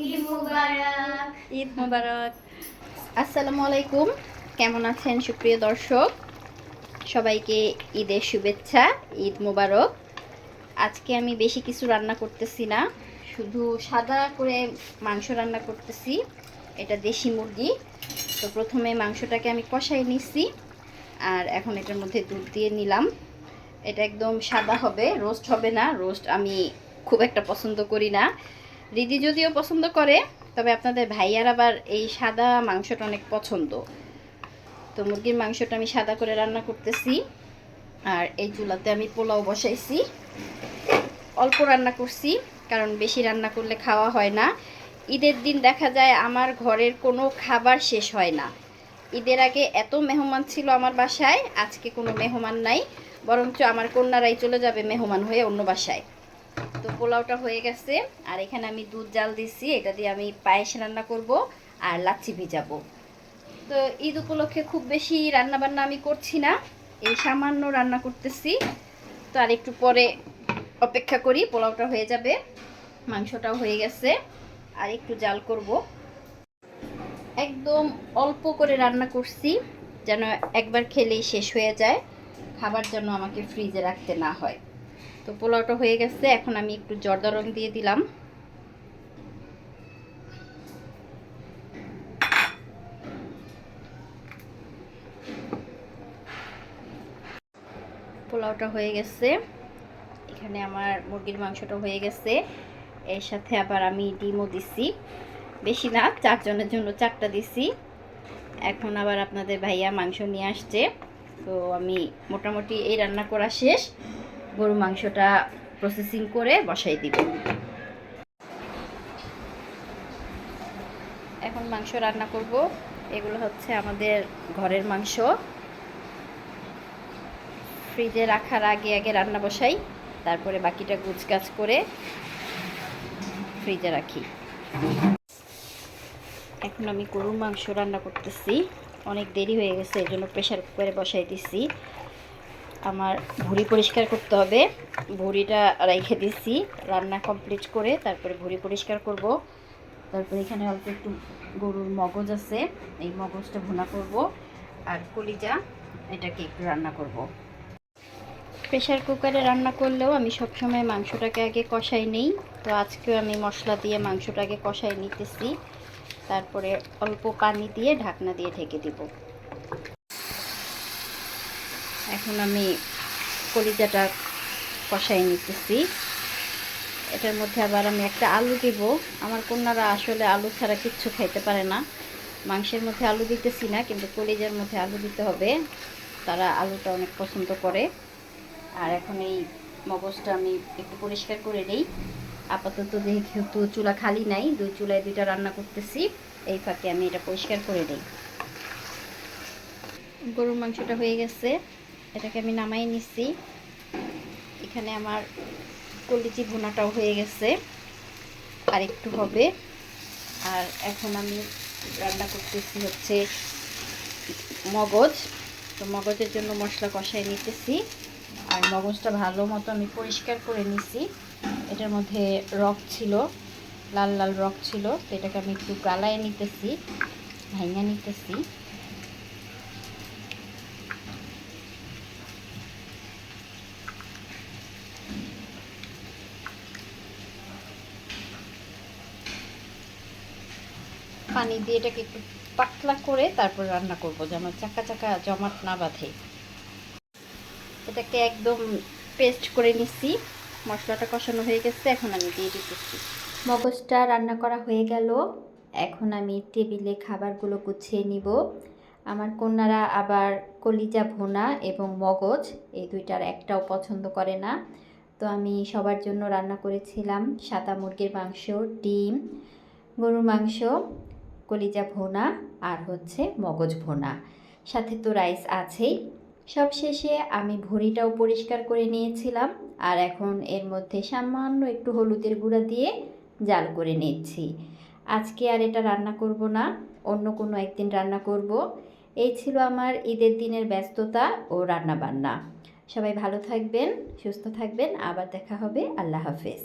ঈদ মুবারক। ঈদ মোবারক। আসসালামু আলাইকুম। কেমন আছেন সুপ্রিয় দর্শক? সবাইকে ঈদের শুভেচ্ছা, ঈদ মোবারক। আজকে আমি বেশি কিছু রান্না করতেছি না, শুধু সাদা করে মাংস রান্না করতেছি। এটা দেশি মুরগি। তো প্রথমে মাংসটাকে আমি কষাই নিচ্ছি, আর এখন এটার মধ্যে দুধ দিয়ে নিলাম। এটা একদম সাদা হবে, রোস্ট হবে না। রোস্ট আমি খুব একটা পছন্দ করি না। রিদি যদিও পছন্দ করে, তবে আপনাদের ভাইয়ার আবার এই সাদা মাংসটা অনেক পছন্দ। তো মুরগির মাংসটা আমি সাদা করে রান্না করতেছি, আর এই চুলাতে আমি পোলাও বসাইছি। অল্প রান্না করছি, কারণ বেশি রান্না করলে খাওয়া হয় না। ঈদের দিন দেখা যায় আমার ঘরের কোনো খাবার শেষ হয় না। ঈদের আগে এত মেহমান ছিল আমার বাসায়, আজকে কোনো মেহমান নাই, বরঞ্চ আমার কন্যারাই চলে যাবে মেহমান হয়ে অন্য বাসায়। তো পোলাওটা হয়ে গেছে। আর এখানে আমি দুধ জাল দিচ্ছি এটা দিয়ে আমি পায়েস রান্না করব আর লাচ্ছি ভিজাবো। তো ঈদ উপলক্ষে খুব বেশি রান্না বান্না আমি করছি না, এই সামান্য রান্না করতেছি। তো আর একটু পরে অপেক্ষা করি, পোলাওটা হয়ে যাবে, মাংসটাও হয়ে গেছে, আর একটু জাল করব। একদম অল্প করে রান্না করছি, যেন একবার খেলেই শেষ হয়ে যায়, খাবার যেন আমাকে ফ্রিজে রাখতে না হয়। তো পোলাওটা হয়ে গেছে, এখন আমি একটু জর্দা রং দিয়ে দিলাম। পোলাওটা হয়ে গেছে। এখানে আমার মুরগির মাংসটা হয়ে গেছে। এর সাথে আবার আমি ডিমও দিছি। বেশি না, চারজনের জন্য চারটা দিছি। এখন আবার আপনাদের ভাইয়া মাংস নিয়ে আসছে। তো আমি মোটামুটি এই রান্না করা শেষ। গরু মাংসটা প্রসেসিং করে বসাই দিব। এখন মাংস রান্না করব। এগুলো হচ্ছে আমাদের ঘরের মাংস। ফ্রিজে রাখার আগে আগে রান্না বসাই, তারপরে বাকিটা গুছগাছ করে ফ্রিজে রাখি। এখন আমি গরুর মাংস রান্না করতেছি। অনেক দেরি হয়ে গেছে এই জন্য প্রেশার কুকারে বসাই দিচ্ছি আমার ভুঁড়ি পরিষ্কার করতে হবে। ভুঁড়িটা রেখে দিচ্ছি রান্না কমপ্লিট করে তারপরে ভুঁড়ি পরিষ্কার করব। তারপরে এখানে অল্প একটু গরুর মগজ আছে, এই মগজটা ভুনা করব আর কলিজা এটাকে একটু রান্না করব। প্রেশার কুকারে রান্না করলেও আমি সবসময় মাংসটাকে আগে কষাই নিই। তো আজকেও আমি মশলা দিয়ে মাংসটাকে কষাই নিতেছি। তারপরে অল্প পানি দিয়ে ঢাকনা দিয়ে ঢেকে দিব। এখন আমি কলিজাটা কষাই নিতেছি। এটার মধ্যে আবার আমি একটা আলু দিব। আমার কন্যারা আসলে আলু ছাড়া কিচ্ছু খাইতে পারে না। মাংসের মধ্যে আলু দিতেছি না, কিন্তু কলিজার মধ্যে আলু দিতে হবে। তারা আলুটা অনেক পছন্দ করে। আর এখন এই মগজটা আমি একটু পরিষ্কার করে নিই। আপাতত যেহেতু চুলা খালি নাই, দুই চুলায় দুইটা রান্না করতেছি। এই ফাঁকে আমি এটা পরিষ্কার করে নিই। গরুর মাংসটা হয়ে গেছে। এটাকে আমি নামাই নিচ্ছি এখানে আমার কলিচি ভুনাটাও হয়ে গেছে। আর একটু হবে। আর এখন আমি রান্না করতেছি হচ্ছে মগজ। তো মগজের জন্য মশলা কষাই নিতেছি। আর মগজটা ভালো মতো আমি পরিষ্কার করে নিছি। এটার মধ্যে রক ছিল, লাল লাল রক ছিল। তো এটাকে আমি একটু গালায় নিতেছি ভাঙা নিতেছি। পানি দিয়ে এটাকে একটু পাতলা করে তারপর রান্না করব। যেন চাকা চাকা জমাট না বাঁধে। এটাকে একদম পেস্ট করে নিচ্ছি মশলাটা কষানো হয়ে গেছে, এখন আমি দিয়ে দিতেছি। মগজটা রান্না করা হয়ে গেল। এখন আমি টেবিলে খাবারগুলো গুছিয়ে নিব। আমার কন্যারা আবার কলিজা ভোনা এবং মগজ, এই দুইটার একটাও পছন্দ করে না। তো আমি সবার জন্য রান্না করেছিলাম সাদা মুরগির মাংস, ডিম, গরুর মাংস। কলিজা ভোনা আর হচ্ছে মগজ ভোনা। সাথে তো রাইস আছেই। সব শেষে আমি ভুঁড়িটাও পরিষ্কার করে নিয়েছিলাম আর এখন এর মধ্যে সামান্য একটু হলুদের গুঁড়া দিয়ে জাল করে নিচ্ছি। আজকে আর এটা রান্না করব না, অন্য কোনো একদিন রান্না করব। এই ছিল আমার ঈদের দিনের ব্যস্ততা ও রান্না বান্না সবাই ভালো থাকবেন, সুস্থ থাকবেন, আবার দেখা হবে, আল্লাহ হাফেজ।